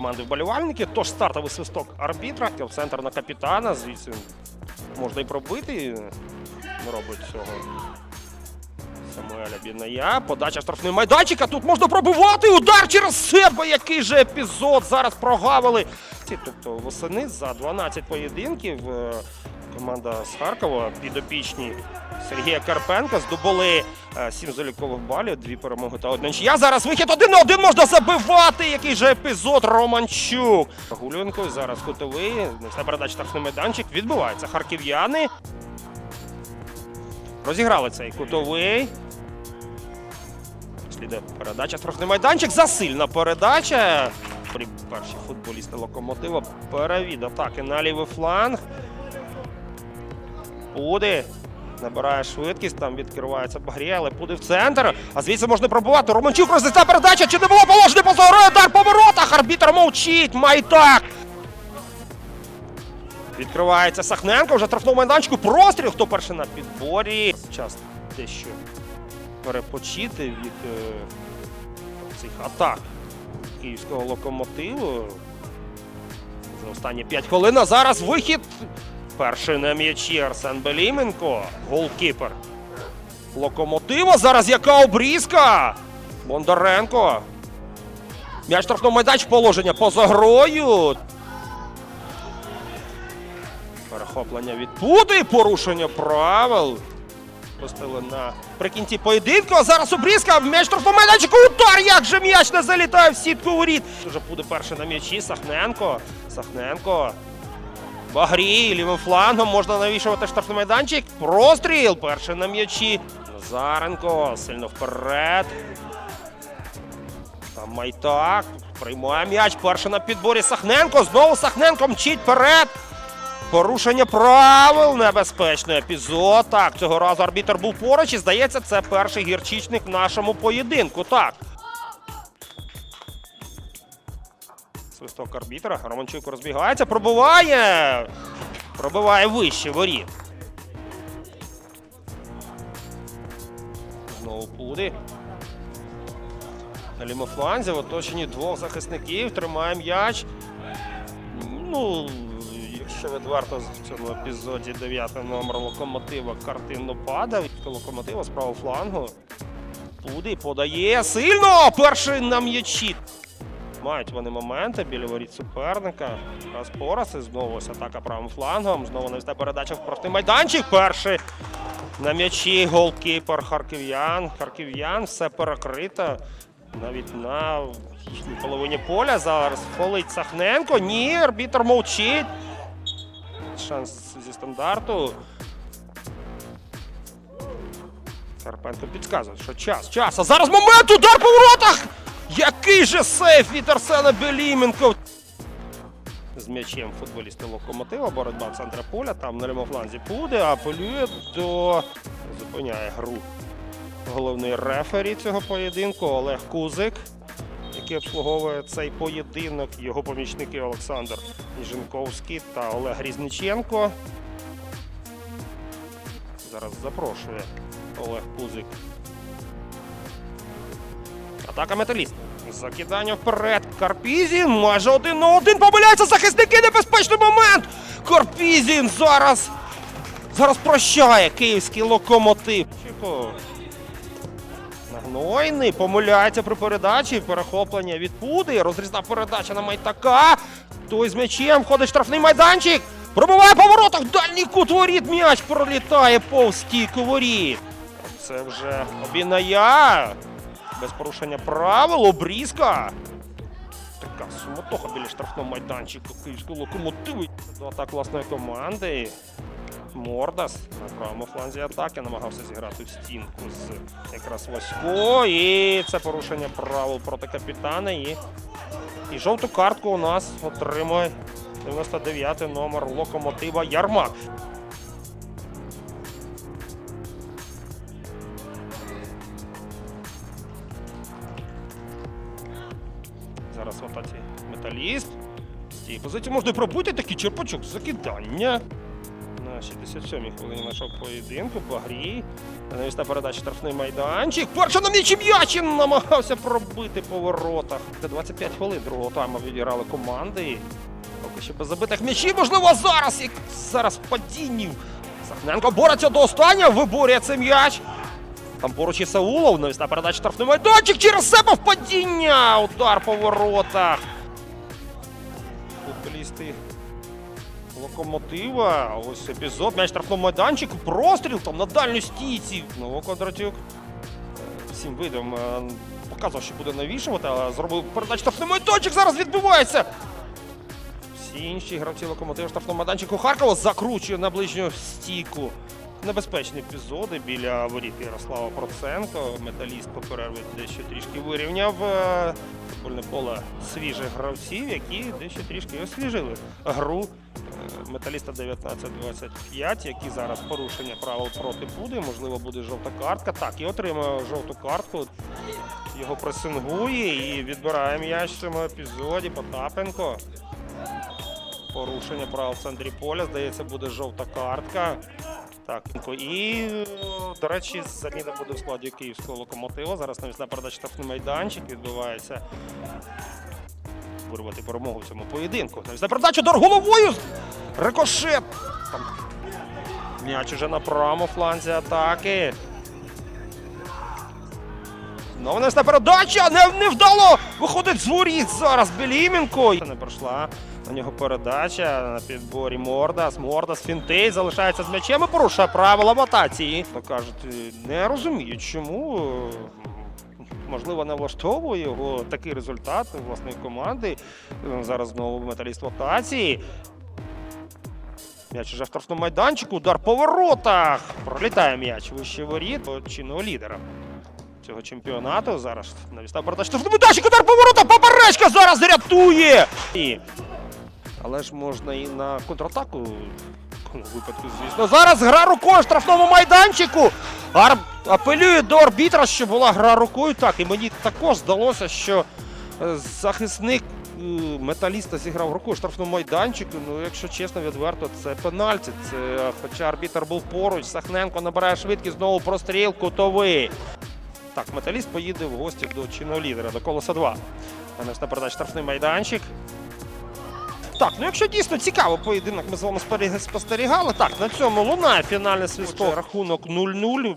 команди вболівальники. Тож стартовий свисток арбітра, в центр на капітана. Звідси можна і пробити. Не робить цього. Самуеля Біная. Подача штрафний майданчика. тут можна пробивати. Удар через себе. Який же епізод зараз прогавили. Тобто восени за 12 поєдинків е, команда з Харкова підопічні Сергія Карпенка здобули 7 залікових балів, дві перемоги та одна нічия. Зараз вихід один на один можна забивати. Який же епізод Романчук. Гуленко зараз кутовий. Несе передача штрафний майданчик. Відбувається харків'яни. Розіграли цей кутовий. Слідує передача, штрафний майданчик. Засильна передача. При перші футболісти локомотива перевід атаки на лівий фланг. Пуди. Набирає швидкість, там відкривається Багрія, але Пуди в центр. А звідси можна пробувати. Романчук розвиться передача. Чи не було положення по зору? Удар по воротах. Арбітр мовчить. Майтак. Відкривається Сахненко, вже штрафному майданчику. Простріл. Хто перший на підборі? Час дещо перепочити від е, цих атак київського локомотиву. За останні 5 хвилин. А зараз вихід. Перший на м'ячі Арсен Беліменко. Голкіпер. Локомотива. Зараз яка обрізка. Бондаренко. М'яч штрафного майданчик положення поза грою. Перехоплення від Пуди, порушення правил. Пустили на прикінці поєдинку. А зараз обрізка. М'яч штрафного майданчику. Удар! Як же м'яч не залітає в сітку воріт. Вже буде перший на м'ячі. Сахненко. Сахненко. Багрій лівим флангом можна навішувати штрафний майданчик. Простріл. Перший на м'ячі. Назаренко. Сильно вперед. Там Майтак. Приймає м'яч. Перший на підборі Сахненко. Знову Сахненко мчить вперед. Порушення правил, небезпечний епізод. Так, цього разу арбітр був поруч і здається, це перший гірчичник в нашому поєдинку. Так. Свисток арбітра. Романчук розбігається, пробиває. Пробиває вище воріт. Знову Пуди. На лімофланзі в оточенні двох захисників. Тримає м'яч. Ну, якщо відверто в цьому епізоді 9 номер локомотива картинно падав. Локомотива з правого флангу. Пуди подає сильно! Перший на м'ячі. Мають вони моменти біля воріт суперника. Раз пораз і знову ось атака правим флангом. Знову навісте передача в простий майданчик. Перший на м'ячі голкіпер Харків'ян. Харків'ян все перекрито. Навіть на їхній половині поля зараз фолить Сахненко. Ні, арбітр мовчить. Шанс зі стандарту. Карпенко підказує, що час, час. А зараз момент удар по воротах! Який же сейф від Арсена Беліменко! З м'ячем футболісти локомотива, боротьба в центрі поля, там на лімофланзі Пуде, апелює до. зупиняє гру. Головний рефері цього поєдинку Олег Кузик, який обслуговує цей поєдинок. Його помічники Олександр Ніженковський та Олег Різниченко. Зараз запрошує Олег Кузик. Атака металіст. Закидання вперед. Карпізін. Майже один на один. Помиляються захисники. Небезпечний момент. Карпізін зараз. Зараз прощає київський локомотив. Нагнойний помиляється при передачі. Перехоплення від Пуди. Розрізна передача на Майтака. Той з м'ячем входить штрафний майданчик. Пробиває по воротах. Дальній кут воріт. М'яч пролітає повз стійку воріт. Це вже обіная. Без порушення правил. Обрізка. Така суматоха біля штрафного майданчика київського локомотиву. До атак власної команди. Мордас на правому фланзі атаки намагався зіграти в стінку з якраз Васько. І це порушення правил проти капітана. І, і жовту картку у нас отримує 99-й номер локомотива Ярмак. Зараз в металіст. З цієї позиції можна пробити такий черпачок. Закидання. На На 67-й хвилині нашого поєдинку. Багрій. Навісна передача штрафний майданчик. Перша на м'ячі м'ячин намагався пробити по воротах. Це 25 хвилин другого тайму відіграли команди. Поки що без забитих м'ячів, можливо, зараз. Як зараз в падінні. Сахненко бореться до останнього, виборює цей м'яч. Там поруч і Саулов, навісна передача штрафний майданчик через себе падіння. Удар по воротах. Футболісти локомотива. Ось епізод. М'яч штрафному майданчику. Простріл там на дальній стійці. Ново Кондратюк. Всім видом е, показував, що буде навішувати, але зробив передачу штрафний майданчик. Зараз відбувається. Всі інші гравці локомотиву штрафного майданчику Харкова закручує на ближню стійку. Небезпечні епізоди біля воріт Ярослава Проценко. Металіст по перерві дещо трішки вирівняв е, футбольне поле свіжих гравців, які дещо трішки освіжили гру е, металіста 19-25, які зараз порушення правил проти буде. Можливо, буде жовта картка. Так, і отримує жовту картку. Його пресингує і відбирає м'яч в цьому епізоді. Потапенко. Порушення правил в центрі поля. Здається, буде жовта картка. Так, і, до речі, заміна буде в складі київського локомотива. Зараз навісна передача штрафний майданчик відбувається. Вирвати перемогу в цьому поєдинку. Навісна передача дор головою. Рикошет. Там м'яч уже на правому фланзі атаки. Знову навісна передача. Не, невдало виходить з воріт зараз Беліменко. Не пройшла на нього передача на підборі Мордас. Мордас фінтей залишається з м'ячем і порушує правила ротації. То кажуть, не розуміють, чому. Можливо, не влаштовує його такий результат власної команди. Е, Зараз знову металіст в ротації. М'яч уже в штрафному майданчику. Удар по воротах. Пролітає м'яч вище воріт чинного лідера цього чемпіонату. Зараз передача. Штрафний майданчик, удар по воротах. Зараз рятує. І... Але ж можна і на контратаку. Випадку, звісно. Зараз гра рукою штрафному майданчику. Ар... Апелює до арбітра, що була гра рукою. Так, і мені також здалося, що е, захисник е, металіста зіграв рукою штрафному майданчику. Ну, якщо чесно, відверто, це пенальті. Це, хоча арбітр був поруч, Сахненко набирає швидкість, знову простріл, кутовий. Так, металіст поїде в гості до чинного лідера, до колоса 2. Нанесна передача штрафний майданчик. Так, ну якщо дійсно цікаво поєдинок, ми з вами спостерігали. Так, на цьому лунає фінальний свисток. Рахунок 0-0.